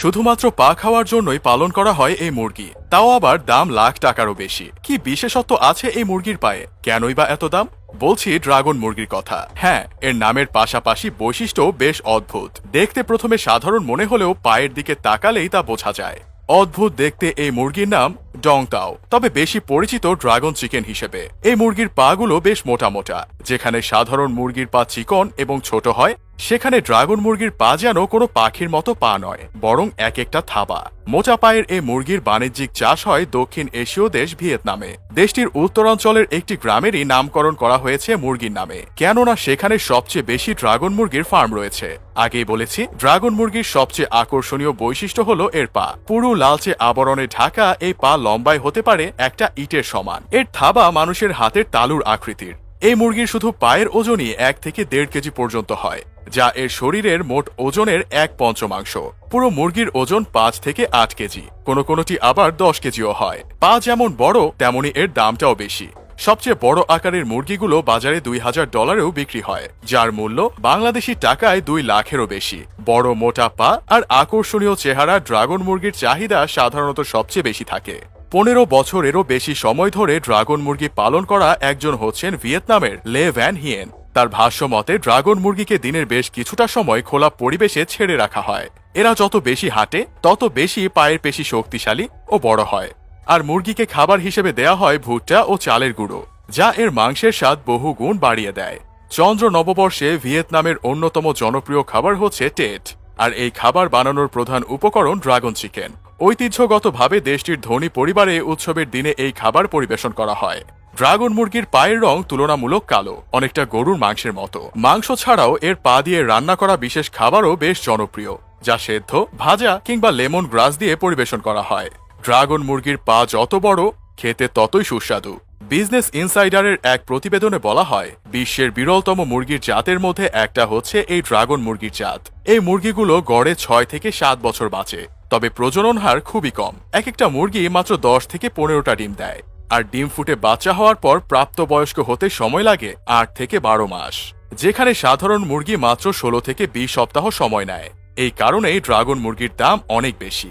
শুধুমাত্র পা খাওয়ার জন্যই পালন করা হয় এই মুরগি। তাও আবার দাম লাখ টাকারও বেশি। কি বিশেষত্ব আছে এই মুরগির পায়ে? কেনই বা এত দাম? বলছি ড্রাগন মুরগির কথা। হ্যাঁ এর নামের পাশাপাশি বৈশিষ্ট্য বেশ অদ্ভুত। দেখতে প্রথমে সাধারণ মনে হলেও পায়ের দিকে তাকালেই তা বোঝা যায়। অদ্ভুত দেখতে এই মুরগির নাম ডংতাও, তবে বেশি পরিচিত ড্রাগন চিকেন হিসেবে। এই মুরগির পাগুলো বেশ মোটা মোটা, যেখানে সাধারণ মুরগির পা চিকন এবং ছোট হয়, সেখানে ড্রাগন মুরগির পা যেন কোনো পাখির মতো পা নয়, বরং এক একটা থাবা। মোটা পায়ের এই মুরগির বাণিজ্যিক চাষ হয় দক্ষিণ এশীয় দেশ ভিয়েতনামে। দেশটির উত্তরাঞ্চলের একটি গ্রামেরই নামকরণ করা হয়েছে মুরগির নামে, কেননা সেখানে সবচেয়ে বেশি ড্রাগন মুরগির ফার্ম রয়েছে। আগেই বলেছি, ড্রাগন মুরগির সবচেয়ে আকর্ষণীয় বৈশিষ্ট্য হলো এর পা। পুরো লালচে আবরণে ঢাকা এই পা লম্বায় হতে পারে একটা ইটের সমান। এর থাবা মানুষের হাতের তালুর আকৃতির। এই মুরগির শুধু পায়ের ওজনই এক থেকে দেড় কেজি পর্যন্ত হয়, যা এর শরীরের মোট ওজনের এক পঞ্চমাংশ। পুরো মুরগির ওজন পাঁচ থেকে আট কেজি। কোনো কোনোটি আবার দশ কেজিও হয়। পা যেমন বড়, তেমনি এর দামটাও বেশি। সবচেয়ে বড় আকারের মুরগিগুলো বাজারে দুই হাজার ডলারেও বিক্রি হয়, যার মূল্য বাংলাদেশি টাকায় দুই লাখেরও বেশি। বড় মোটা পা আর আকর্ষণীয় চেহারা ড্রাগন মুরগির চাহিদা সাধারণত সবচেয়ে বেশি থাকে। পনেরো বছরেরও বেশি সময় ধরে ড্রাগন মুরগি পালন করা একজন হচ্ছেন ভিয়েতনামের লে ভ্যান হিয়েন। তার ভাষ্য মতে, ড্রাগন মুরগিকে দিনের বেশ কিছুটা সময় খোলা পরিবেশে ছেড়ে রাখা হয়। এরা যত বেশি হাঁটে, তত বেশি পায়ের পেশি শক্তিশালী ও বড় হয়। আর মুরগিকে খাবার হিসেবে দেয়া হয় ভুট্টা ও চালের গুঁড়ো, যা এর মাংসের স্বাদ বহু গুণ বাড়িয়ে দেয়। চন্দ্র নববর্ষে ভিয়েতনামের অন্যতম জনপ্রিয় খাবার হচ্ছে টেট, আর এই খাবার বানানোর প্রধান উপকরণ ড্রাগন চিকেন। ঐতিহ্যগতভাবে দেশটির ধনী পরিবারে উৎসবের দিনে এই খাবার পরিবেশন করা হয়। ড্রাগন মুরগির পায়ের রং তুলনামূলক কালো, অনেকটা গরুর মাংসের মতো। মাংস ছাড়াও এর পা দিয়ে রান্না করা বিশেষ খাবারও বেশ জনপ্রিয়, যা সেদ্ধ, ভাজা কিংবা লেমন গ্রাস দিয়ে পরিবেশন করা হয়। ড্রাগন মুরগির পা যত বড়, খেতে ততই সুস্বাদু। বিজনেস ইনসাইডারের এক প্রতিবেদনে বলা হয়, বিশ্বের বিরলতম মুরগির জাতের মধ্যে একটা হচ্ছে এই ড্রাগন মুরগির জাত। এই মুরগিগুলো গড়ে ছয় থেকে সাত বছর বাঁচে, তবে প্রজনন হার খুবই কম। এক একটা মুরগি মাত্র দশ থেকে পনেরোটা ডিম দেয়, আর ডিম ফুটে বাচ্চা হওয়ার পর প্রাপ্তবয়স্ক হতে সময় লাগে আট থেকে বারো মাস। যেখানে সাধারণ মুরগি মাত্র ষোলো থেকে বিশ সপ্তাহ সময় নেয়। এই কারণেই ড্রাগন মুরগির দাম অনেক বেশি।